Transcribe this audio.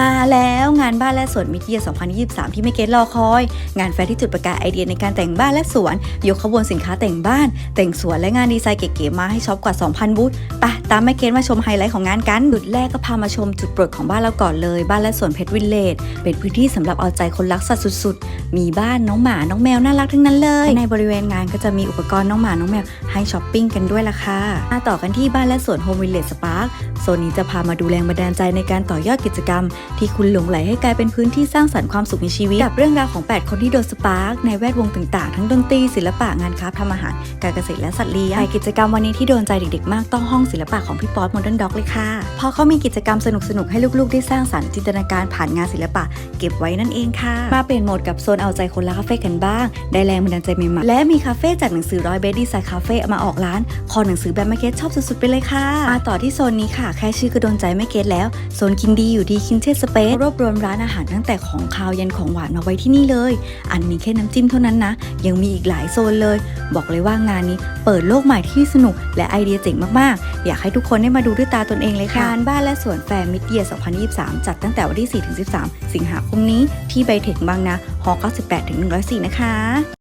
มาแล้วงานบ้านและสวนมิเยีย2023 ที่ไม่เก็ตรอคอย งานแฟร์ที่จุดประกายไอเดียในการแต่งบ้านและสวน ยกขบวนสินค้าแต่งบ้าน แต่งสวนและงานดีไซน์เก๋ๆมาให้ช็อปกว่า 2,000 บูธปะตามแม่เกตมาชมไฮไลท์ของงานกัน จุดแรกก็พามาชมจุดโปรดของบ้านเราก่อนเลย บ้านและสวนเพชรวิลเลจเป็นพื้นที่สำหรับเอาใจคนรักสัตว์สุด ๆ มีบ้านน้องหมาน้องแมวน่ารักทั้งนั้นเลย ในบริเวณงานก็จะมีอุปกรณ์น้องหมาน้องแมวให้ช้อปปิ้งกันด้วยล่ะค่ะมาต่อกันที่บ้านและสวนโฮมวิลเลจสปาร์คโซนนี้จะพามาดูแรงบันดาลใจในการต่อยอดกิจกรรมที่คุณหลงไหลให้กลายเป็นพื้นที่สร้างสรรค์ความสุขในชีวิต กับเรื่องราวของ 8 คนที่โดนสปาร์กในแวดวงต่างๆ ทั้งดนตรีศิลปะงานคราฟทำอาหาร การเกษตรและสัตว์เลี้ยงในกิจกรรมวันนี้ที่โดนใจเด็กๆ มากต้องห้องศิลปะของพี่ป๊อตโมเดิร์นด็อกเลยค่ะเพราะเขามีกิจกรรมสนุกๆให้ลูกๆ ได้สร้างสรรค์จินตนาการผ่านงานศิลปะ เก็บไว้นั่นเองค่ะมาเปลี่ยนโหมดกับโซนเอาใจคนรักคาเฟ่กันบ้าง ได้แรงบันดาลใจใหม่ๆและมีคาเฟ่จากหนังสือร้อยเบสดีไซน์คาเฟ่มาออกร้านคอหนังสือแบบไม่เก็ตชอบสุดๆไปเลยค่ะมาต่อที่โซนนี้ค่ะ แค่ชื่อก็โดนใจไม่เก็ตแล้วโซนกินดีอยู่ดีคินเสเปซรวบรวมร้านอาหารตั้งแต่ของคาวยันของหวานมาไว้ที่นี่เลย อันนี้แค่น้ำจิ้มเท่านั้นนะ ยังมีอีกหลายโซนเลย บอกเลยว่างานนี้เปิดโลกใหม่ที่สนุกและไอเดียเจ๋งมากๆ อยากให้ทุกคนได้มาดูด้วยตาตนเองเลยค่ะงานบ้านและสวนแฟร์มิดเดีย 2023 จัดตั้งแต่วันที่ 4-13 สิงหาคมนี้ที่ไบเทคบางนาฮอ98-104 นะคะ